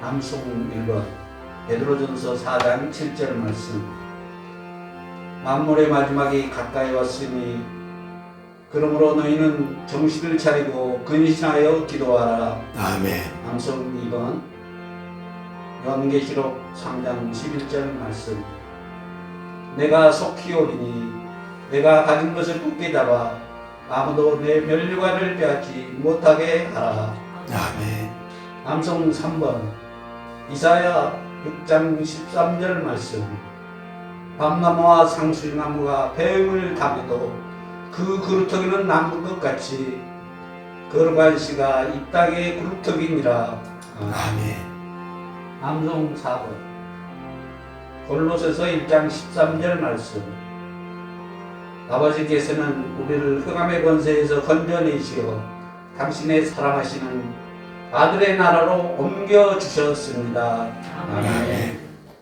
남송 1번 베드로전서 4장 7절 말씀 만물의 마지막이 가까이 왔으니 그러므로 너희는 정신을 차리고 근신하여 기도하라 아멘. 남성 2번 연계시록 3장 11절 말씀 내가 속히 오리니 내가 가진 것을 굳게 잡아 아무도 내 멸류관을 빼앗지 못하게 하라 아멘. 남성 3번 이사야 6장 13절 말씀. 밤나무와 상수리나무가 배음을 타고도 그 그루터기는 남은 것 같이 거룩한 씨가 이 땅의 그루터기니라. 아멘. 남성 4번. 골로새서 1장 13절 말씀. 아버지께서는 우리를 흑암의 권세에서 건져내시어 당신의 사랑하시는 아들의 나라로 옮겨 주셨습니다. 아멘.